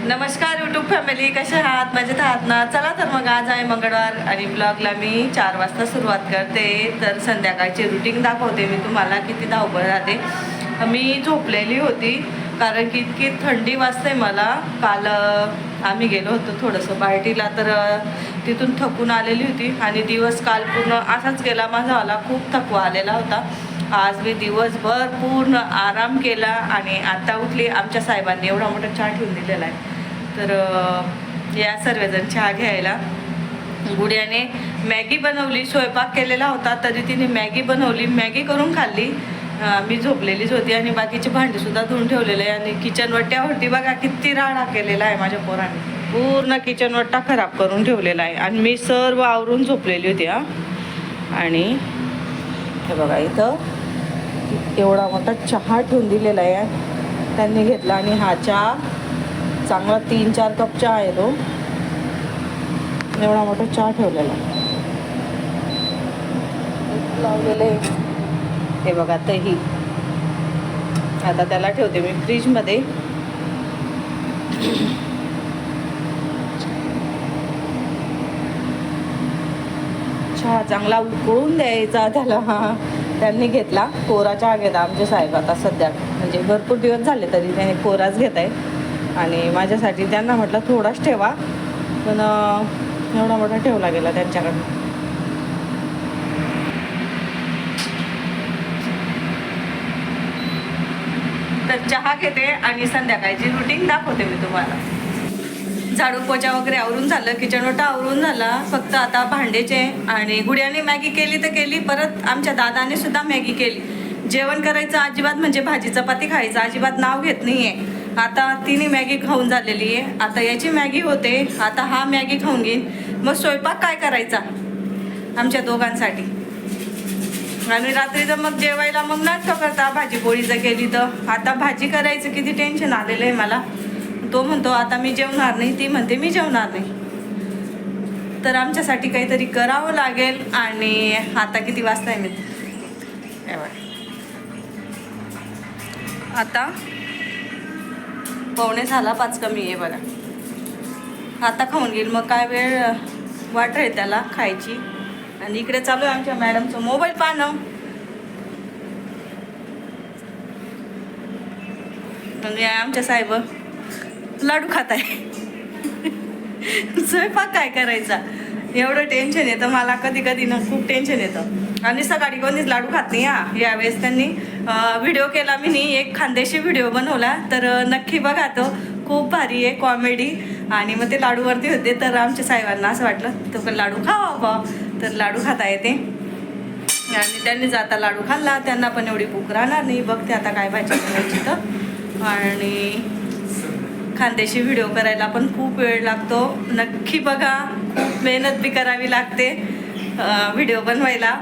नमस्कार YouTube family कसे आहात? मजेत आहात ना? चला तर मग आज आहे मंगळवार आणि ब्लॉगला मी चार वाजता सुरुवात करते. तर संध्याकाळची रुटीन दाखवते मी तुम्हाला किती धावपळ राहते. मी झोपलेली होती कारण की इतकी थंडी वाजते मला. काल आम्ही गेलो होतो थोडंसं पार्टीला तर तिथून थकून आलेली होती. आणि दिवस काल पूर्ण असाच गेला. माझा आला खूप थकवा आलेला होता. आज मी दिवसभर पूर्ण आराम केला आणि आता उठली. आमच्या साहेबांनी एवढा मोठा चहा ठेवून दिलेला आहे. तर या सर्वजण चहा घ्यायला. गुड्याने मॅगी बनवली. स्वयंपाक केलेला होता. तरी तिने मॅगी बनवली. मॅगी करून खाल्ली. मी झोपलेलीच होती आणि बाकीचे भांडेसुद्धा धुवून ठेवलेले आहे. आणि किचन वट्ट्यावरती बघा किती राडा केलेला आहे माझ्या पोराने. पूर्ण किचन वट्टा खराब करून ठेवलेला आहे. आणि मी सर्व आवरून झोपलेली होती हा. आणि हे बघा इथं. एवढा मोठा चहा ठेवून दिलेला आहे. त्यांनी घेतला आणि हा चहा चांगला तीन चार कप चहा आहे तो. एवढा मोठा चहा ठेवलेला आहे. लावलेलं हे बघा दही आता त्याला ठेवते मी फ्रीजमध्ये. चहा चांगला उकळून द्यायचा त्याला. हा त्यांनी घेतला. कोरा चहा घेता आमचे साहेब आता सध्या म्हणजे भरपूर दिवस झाले तरी त्याने कोराच घेत आहे आणि माझ्यासाठी त्यांना म्हटलं थोडाच ठेवा. पण एवढा मोठा ठेवला गेला त्यांच्याकडनं. तर चहा घेते आणि संध्याकाळची रुटीन दाखवते मी तुम्हाला. झाडू पोचा वगैरे आवरून झालं किचन ओटा आवरून झाला. फक्त आता भांडेचे आणि गुड्याने मॅगी केली तर केली परत आमच्या दादाने सुद्धा मॅगी केली. जेवण करायचं अजिबात म्हणजे भाजी चपाती खायचं अजिबात नाव घेत नाही आहे आता तिने मॅगी खाऊन झालेली आहे. आता याची मॅगी होते. आता हा मॅगी खाऊन घेईन. मग स्वयंपाक काय करायचा? आमच्या दोघांसाठी. आणि रात्री तर मग जेवायला मग नाटकं करता. भाजी पोळी जर केली तर. आता भाजी करायचं किती टेन्शन आलेलं आहे मला. तो म्हणतो आता मी जेवणार नाही. ती म्हणते मी जेवणार नाही. तर आमच्यासाठी काहीतरी करावं लागेल आणि आता किती वाजता आहे मी आता पावणे झाला पाच कमी आहे बघा. आता खाऊन घेईल. मग काय वेळ वाट आहे त्याला खायची. आणि इकडे चालू आहे आमच्या मॅडमचं मोबाईल पाहणं. म्हणजे आमच्या साहेब. लाडू खात आहे स्वयंपाक काय करायचा? एवढं टेन्शन येतं. मला कधी कधी ना खूप टेन्शन येतं. आणि सकाळी कोणीच लाडू खात नाही हा. यावेळेस त्यांनी व्हिडिओ केला मी नी एक खांदेशी व्हिडिओ बनवला. तर नक्की बघा तो. खूप भारी आहे कॉमेडी आणि मग ते लाडूवरती होते. तर आमच्या साहेबांना असं वाटलं तो पण लाडू खावा बा तर लाडू खाता येते. आणि त्यांनी जाता लाडू खाल्ला त्यांना पण एवढी भूक राहणार नाही. बघते आता काय भाजी तर. आणि खानदेशी व्हिडिओ करायला पण खूप वेळ लागतो. नक्की बघा. मेहनत बी करावी लागते व्हिडिओ बनवायला.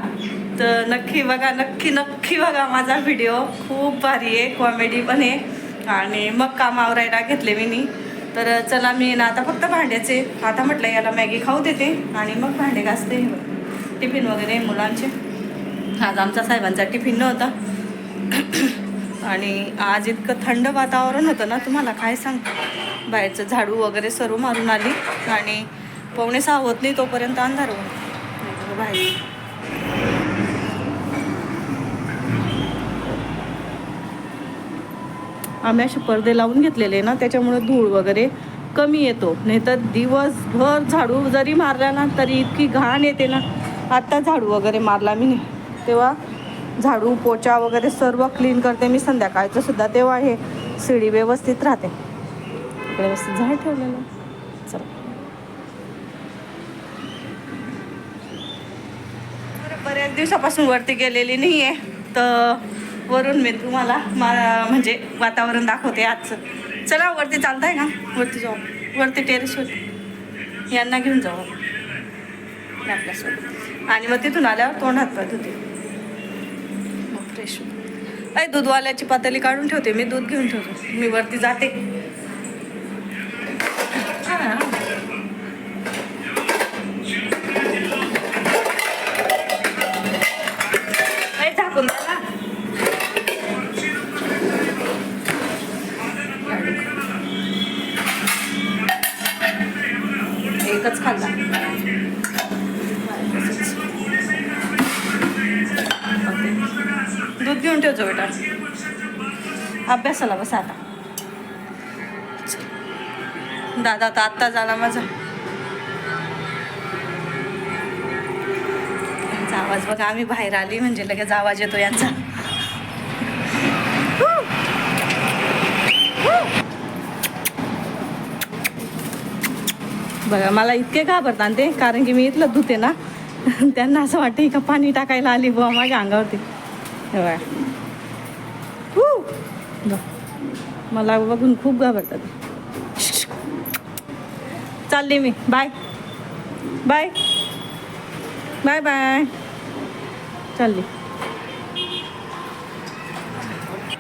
तर नक्की बघा नक्की नक्की बघा माझा व्हिडिओ खूप भारी आहे कॉमेडी पण आहे. आणि मग काम आवरायला घेतले मी नी तर चला मी ना आता फक्त भांड्याचे आता म्हटलं याला मॅगी खाऊ देते आणि मग भांडे घासते. टिफिन वगैरे मुलांचे. आज आमचा साहेबांचा टिफिन नव्हता. आणि आज इतकं थंड वातावरण होतं ना तुम्हाला काय सांग? बाहेरचं झाडू वगैरे सर्व मारून आली आणि पावणे सहा होत नाही तोपर्यंत अंधार होत बाहेर. आम्ही असे पडदे लावून घेतलेले ना त्याच्यामुळे धूळ वगैरे कमी येतो. नाही तर दिवसभर झाडू जरी मारला ना तरी इतकी घाण येते ना. आत्ता झाडू वगैरे मारला मी नाही. तेव्हा झाडू पोचा वगैरे सर्व क्लीन करते मी संध्याकाळचं सुद्धा तेव्हा हे शिडी व्यवस्थित राहते. इकडे व्यवस्थित झाड ठेवलेलं. चला. बरं, बऱ्याच दिवसापासून वरती गेलेली नाही आहे तर वरून मी तुम्हाला मा म्हणजे वातावरण दाखवते आजचं. चला वरती चालताय का? वरती जाऊ. वरती टेरेसवर यांना घेऊन जाऊ आपल्यासोबत. आणि मग तिथून आल्यावर तोंड हात पाय मग अय दूधवाल्याची पातळी काढून ठेवते मी दूध घेऊन ठेवतो. मी वरती जाते. अभ्यासाला बस आता. दादा तर आत्ता झाला माझा. यांचा आवाज बघा आम्ही बाहेर आली म्हणजे लगेच आवाज येतो यांचा. बघा मला इतके घाबरतात ते कारण की मी इथलं धुते ना. त्यांना असं वाटतं का पाणी टाकायला आली बुवा माझ्या अंगावरती. बघा. मला बघून खूप घाबरतात. चालली मी. बाय बाय बाय बाय चालली.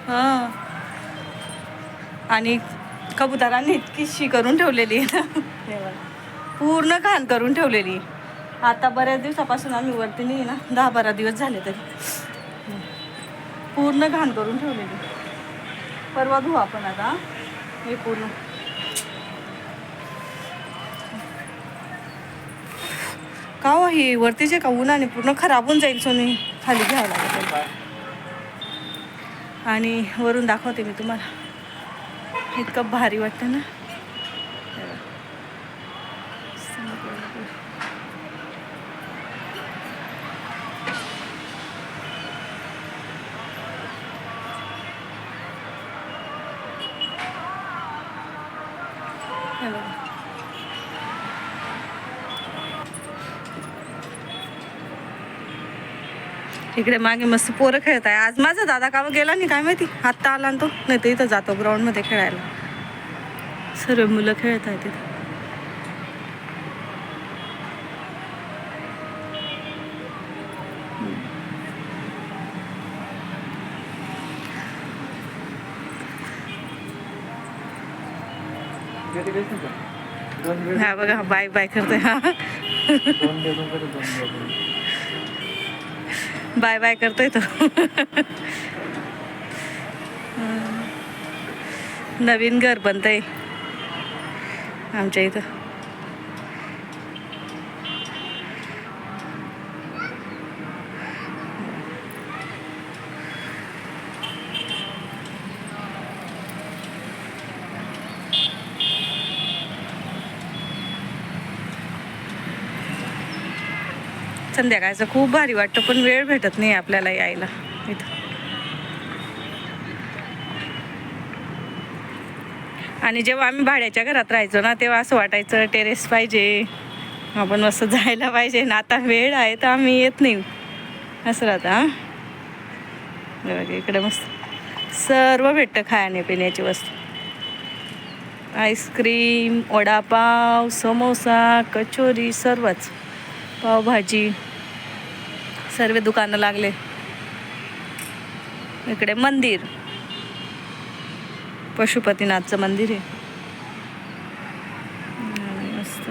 हां. आणि कबुतरांनी इतकी शी करून ठेवलेली आहे ना. पूर्ण घाण करून ठेवलेली. आता बऱ्याच दिवसापासून आम्ही वरती नाही ना. दहा बारा दिवस झाले तरी. पूर्ण घाण करून ठेवलेली. परवा घेऊ आपण आता. हे पूर्ण. का हो हे वरतीचे का उन्हाने पूर्ण खराब होऊन जाईल सोनी खाली घ्यावं लागेल. आणि वरून दाखवते मी तुम्हाला. इतकं भारी वाटतं ना हे बघा. इकडे मागे मस्त पोरं खेळत आहे आज माझा दादा काम गेला नाही काय माहिती? आत्ता आला ना तो. नाही तर इथं जातो ग्राउंडमध्ये खेळायला. सर्व मुलं खेळत आहेत तिथं हा बघा बाय बाय करते हा. बाय बाय करतोय तो. नवीन घर बनतंय आमच्या इथं. संध्याकाळचं खूप भारी वाटतं पण वेळ भेटत नाही आपल्याला यायला. इथं. आणि जेव्हा आम्ही भाड्याच्या घरात राहायचो ना तेव्हा असं वाटायचं टेरेस पाहिजे आपण मस्त जायला पाहिजे ना आता वेळ आहे तर आम्ही येत नाही. असं राहतं हां. इकडे मस्त. सर्व भेटतं खाण्यापिण्याची वस्तू. आईस्क्रीम वडापाव समोसा कचोरी सर्वच. पावभाजी. सर्व दुकानं लागले. इकडे मंदिर. पशुपतीनाथचं मंदिर आहे. मस्त.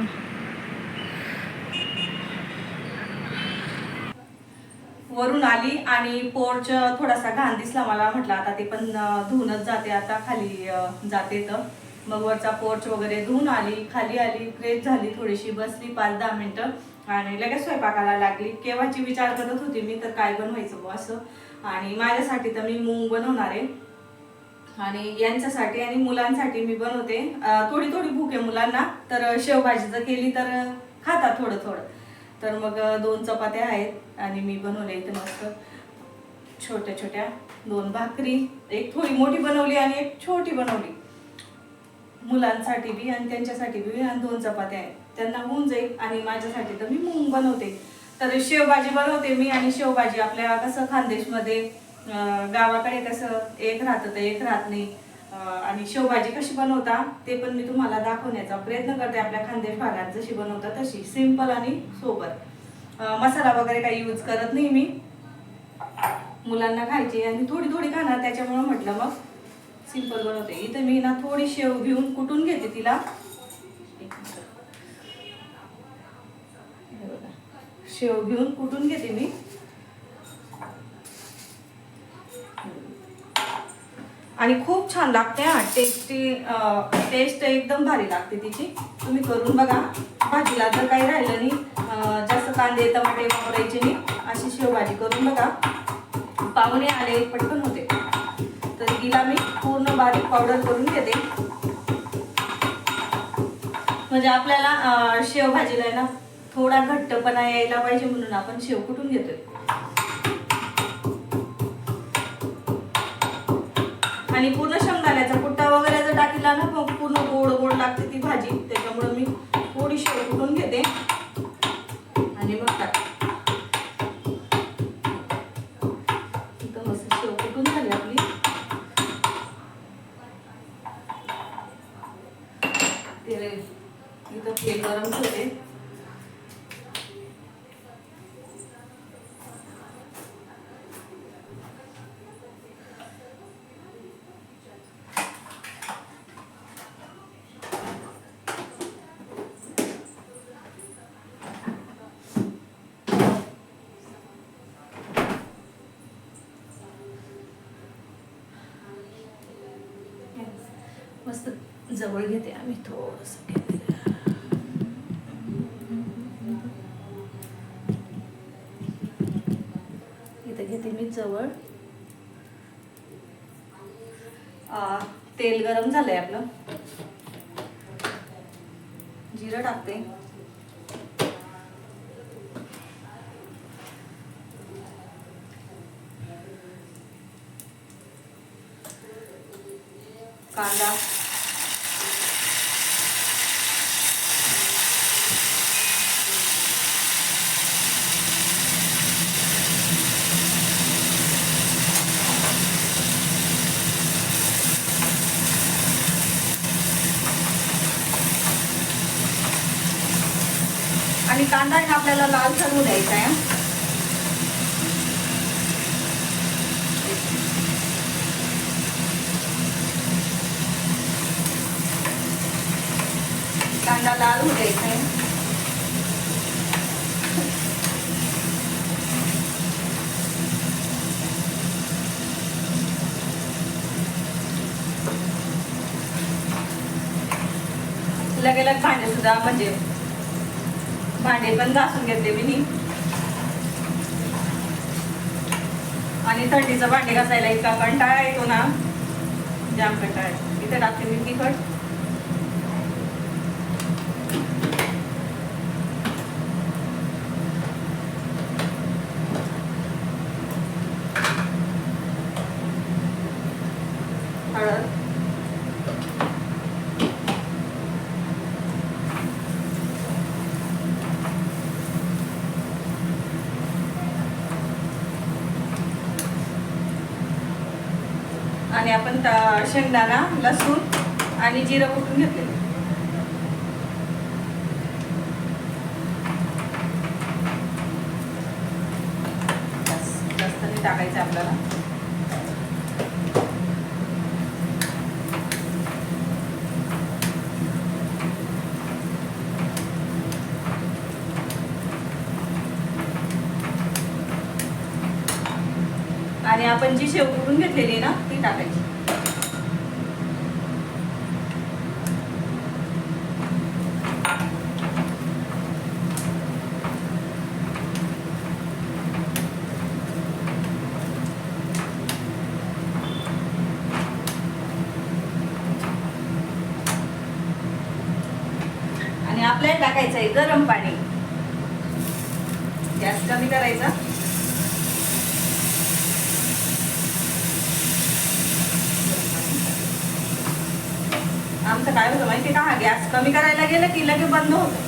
वरून आली आणि पोर्च थोडासा घाण दिसला मला म्हटलं आता ते पण धुवूनच जाते आता खाली जाते तर. मग वरचा पोर्च वगैरे धुवून आली खाली आली फ्रेश झाली थोडीशी बसली पाच दहा मिनटं. आणि लगेच स्वयंपाकाला लागली. केव्हाची विचार करत होती मी तर काय बनवायचं बुवा असं. आणि माझ्यासाठी तर मी मूंग बनवणार आहे. आणि यांच्यासाठी आणि मुलांसाठी मी बनवते. थोडी थोडी भूक आहे मुलांना तर शेवभाजी जर केली तर खातात थोडं थोडं. तर मग दोन चपात्या आहेत आणि मी बनवले इथे मस्त. छोट्या छोट्या दोन भाकरी एक थोडी मोठी बनवली आणि एक छोटी बनवली. मुलांसाठी बी आणि त्यांच्यासाठी बी आणि दोन चपात्या आहेत. त्यांना होऊन जाईल आणि माझ्यासाठी तर मी मूंग बनवते. तर शेवभाजी बनवते मी आणि शेवभाजी आपल्या कसं खानदेशमध्ये गावाकडे कसं एक राहतं तर एक राहत नाही. आणि शेवभाजी कशी बनवता ते पण मी तुम्हाला दाखवण्याचा प्रयत्न करते. आपल्या खानदेश भागात जशी बनवता तशी सिंपल आणि सोबत मसाला वगैरे काही यूज करत नाही मी. मुलांना खायची आणि थोडी थोडी खाणार त्याच्यामुळं म्हटलं मग सिंपल बनवते. इथं मी ना थोडी शेव घेऊन कुटून घेते तिला एक मिनिट. हे बघा. शेव घेऊन कुटून घेते मी? आणि खूप छान लागते हा. टेस्टी टेस्ट एकदम भारी लागते तिची. तुम्ही करून बघा. भाजीला जर काही राहिलं नाही जास्त कांदे टमाटे वापरायचे नाही अशी शेवभाजी करून बघा. पाहुणे आले पटकन होते. तर तिला मी पूर्ण बारीक पावडर करून घेते म्हणजे आपल्याला शेवभाजीला आहे ना थोडा घट्टपणा यायला पाहिजे म्हणून आपण शेव कुठून घेतोय? आणि पूर्ण शेंगदाण्याचा कुट्टा वगैरे जर टाकला ना मग पूर्ण गोड गोड लागते ती भाजी. त्याच्यामुळे मी थोडी शेव कुठून घेते. आणि मग टाक. शेव कुठून झाली आपली? तेल इथं तेल गरम होते मस्त जवळ घेते आम्ही थोडस. इथं घेते मी जवळ. तेल गरम झालंय आपलं. जिरं टाकते. कांदा आणि कांदा आहे ना आपल्याला लाल करू द्यायचा आहे. कांदा लाल होऊ द्यायचा आहे. लगेलग भांडे सुद्धा म्हणजे भांडे पण घासून घेतले मी. नी आणि थंडीचं भांडे घासायला इतका कंटाळा येतो ना. जाम कंटाळा इथे टाकते मी तिखट हळद आणि आपण ता- शेंगदाणा लसूण आणि जिरं कुठून घेतलेलं. बस, जास्त नाही टाकायचं आपल्याला. आणि आपण जी शेव करून घेतलेली ना ती टाकायची आणि आपल्याला टाकायचं आहे गरम पाणी. गॅस कमी करायचा. आमचं काय होतं माहिती का? हा गॅस कमी करायला गेलं की लगे बंद होतं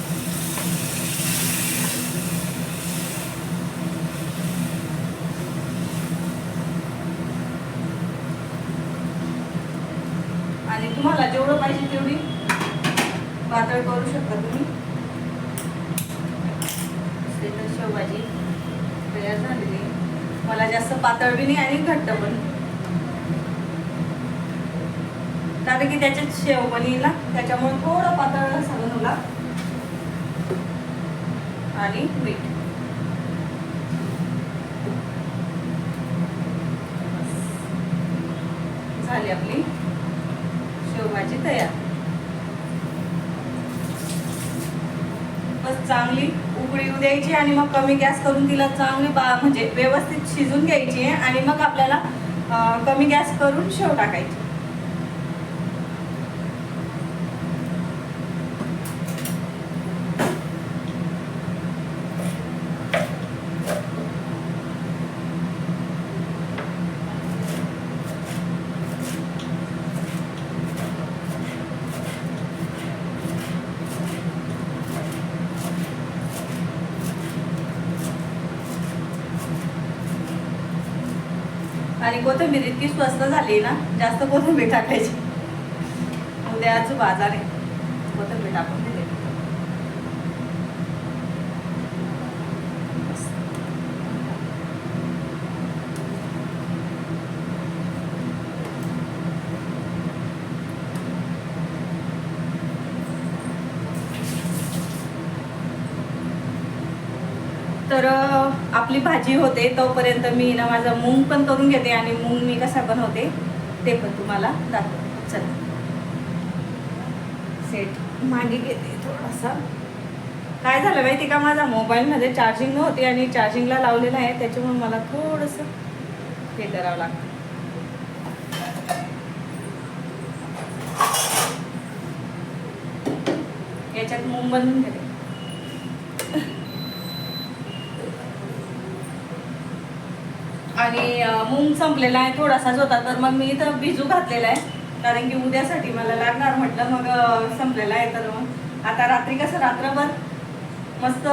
आणि तुम्हाला जेवढं पाहिजे तेवढी पातळ करू शकता तुम्ही ते तर शेवभाजी तयार झालेली आहे. मला जास्त पातळ बी नाही आणि घट्ट पण. कारण की त्याच्यात शेव पण येईल ना त्याच्यामुळे थोडं पातळ बनवला आणि मीठ झाली आपली बस चांगली घ्यायची आणि मग कमी गॅस करून तिला चांगली बा म्हणजे व्यवस्थित शिजून घ्यायची आहे आणि मग आपल्याला कमी गॅस करून शेव टाकायची. आणि कोथिंबीर इतकी स्वस्त झाली ना जास्त कोथिंबीर टाकायची. उद्या आजू बाजार आहे. कोथिंबीर टाकून आपली भाजी होते तोपर्यंत मी ना माझा मूंग पण करून घेते आणि मूंग मी कसा बनवते ते पण तुम्हाला दाखवते. चला. सेट मागे घेते थोडासा. काय झालं माहिती का? माझा मोबाईलमध्ये चार्जिंग नव्हती आणि चार्जिंगला लावलेलं आहे त्याच्यामुळे मला थोडंसं हे करावं लागतं. याच्यात मूंग बनवून घेते आणि अं, मूंग संपलेला आहे थोडासाच होता तर मग मी इथं भिजू घातलेला आहे. कारण की उद्यासाठी मला लागणार म्हटलं मग संपलेला आहे तर मग आता रात्री कसं रात्रभर मस्त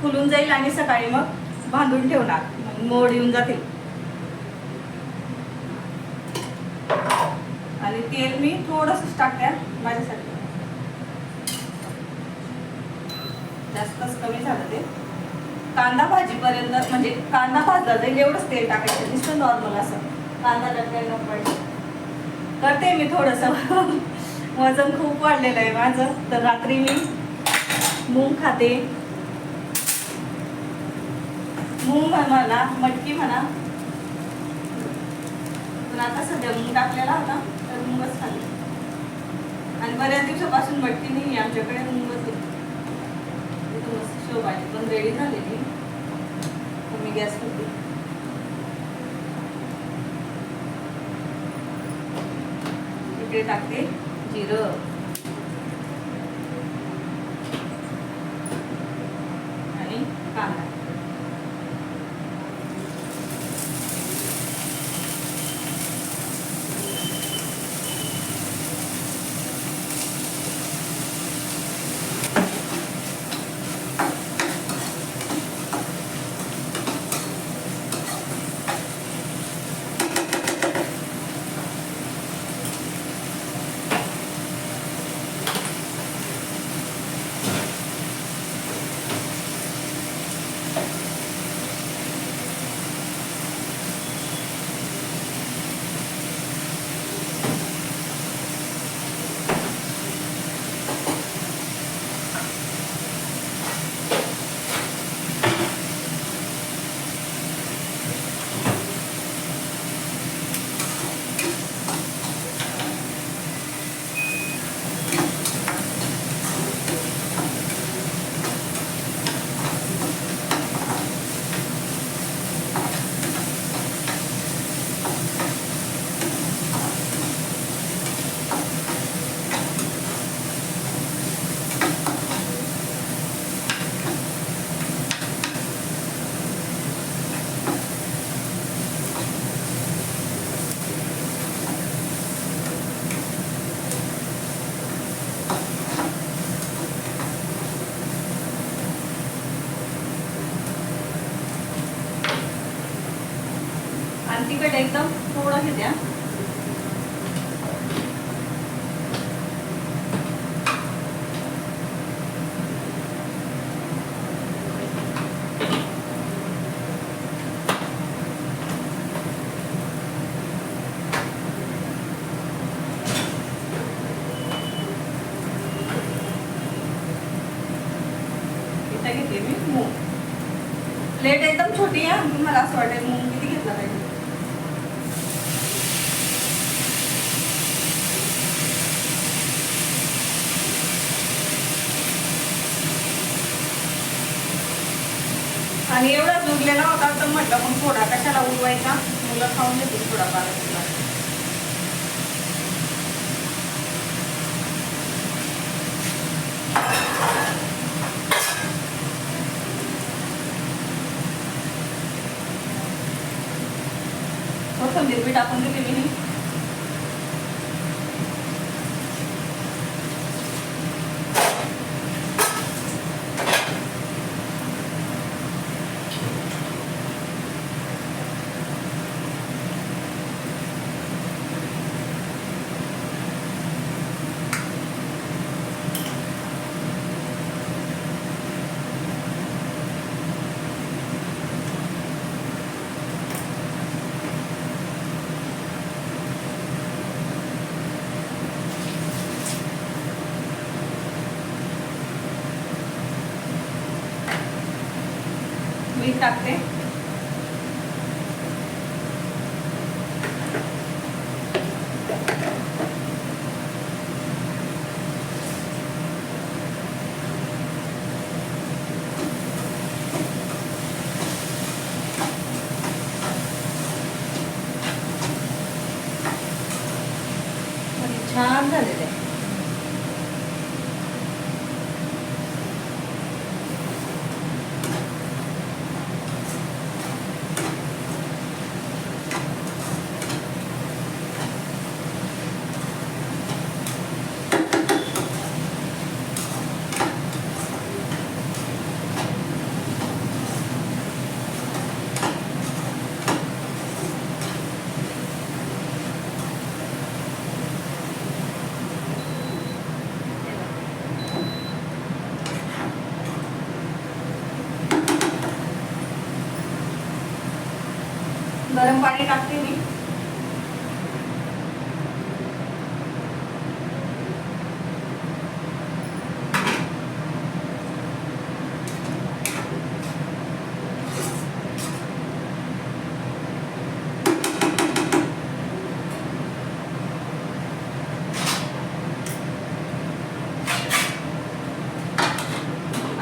फुलून जाईल आणि सकाळी मग बांधून ठेवणार. मग मोड येऊन जातील. आणि तेल मी थोडंसंच टाकते माझ्यासाठी. जास्तच कमी झालं ते. कांदा भाजीपर्यंत म्हणजे कांदा भाजला जाईल एवढंच तेल टाकायचं नुसतं नॉर्मल असं. कांदा लटकायला पाहिजे करते मी थोडंसं. वजन खूप वाढलेलं आहे माझं. तर रात्री मी मूग खाते. मूग म्हणा मटकी म्हणा. पण आता सध्या मूग टाकलेला होता तर मूगच खाल्ले आणि बऱ्याच दिवसापासून मटकी नाही आहे आमच्याकडे मूगच आहे इथं पण रेडी झालेली. मी गॅस होती. इकडे टाकते जिरं आणि कांदा आणि तिखट एकदम थोडं घेते हा. इथं घेते मी मूग प्लेट एकदम छोटी आहे मला असं वाटेल मूग किती घेतला पाहिजे आणि एवढाच उरलेला होता तर म्हटलं मग थोडा कशाला उरवायचा मुलं खाऊन घेतील थोडाफार लिक्विड आपण टाकून दिली मी मीठ टाकते आणि छान झालेलं आहे गरम पाणी टाकते मी.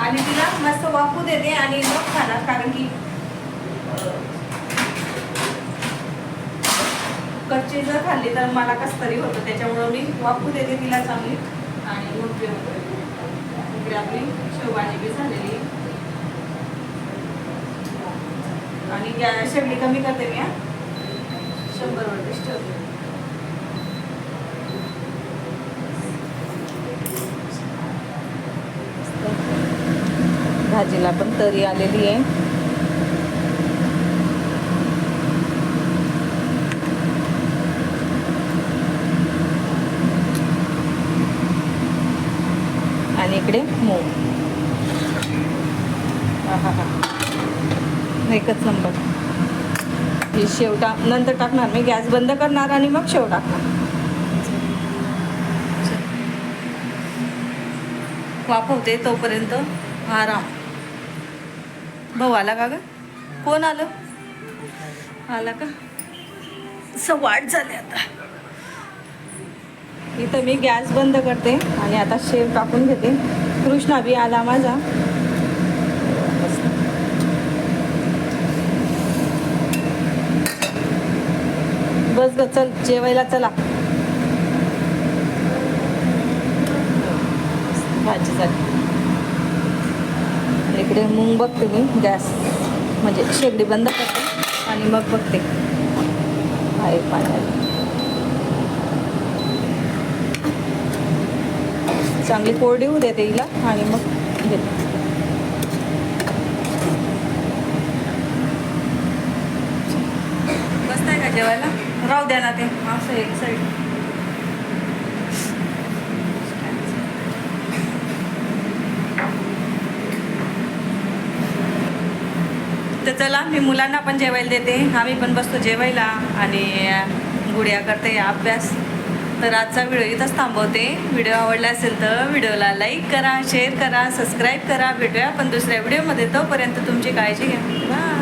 आणि तिला मस्त वाफू देते आणि मग खाणार कारण की कच्ची जर खाल्ली तर मला कस तरी होतं. त्याच्यामुळं मी वापरू देते तिला चांगली. आणि मोठी होते इकडे आपली शेवभाजी बी झालेली. आणि गॅस शेवटी कमी करते मी शंभर वरतीच ठेवते. भाजीला पण तरी आलेली आहे आणि इकडे मूग आहाहा. एकच नंबर. हे शेव टाक नंतर टाकणार. मी गॅस बंद करणार आणि मग शेव टाकणार. वाफवते तोपर्यंत. आराम भाऊ आला का ग? कोण आलं? आला का? वाट झाले आता. इथं मी गॅस बंद करते आणि आता शेव टाकून घेते. कृष्णा बी आला माझा. बस ग चल जेवायला चला. भाजी झाली. इकडे मूग बघते मी गॅस म्हणजे शेगडी बंद करते आणि मग बघते. आहे पाण्याला चांगली कोरडी होऊ देते हिला आणि मग घेते. का जेवायला? राहू द्या ना ते. असं एक साईड तर चला मी मुलांना पण जेवायला देते. आम्ही पण बसतो जेवायला आणि गुड्या करते अभ्यास. तर आजचा व्हिडिओ इथंच थांबवते. व्हिडिओ आवडला असेल तर व्हिडिओला लाईक करा शेअर करा सबस्क्राईब करा. भेटूया पण दुसऱ्या व्हिडिओमध्ये. तोपर्यंत तुमची काळजी घ्या. बाय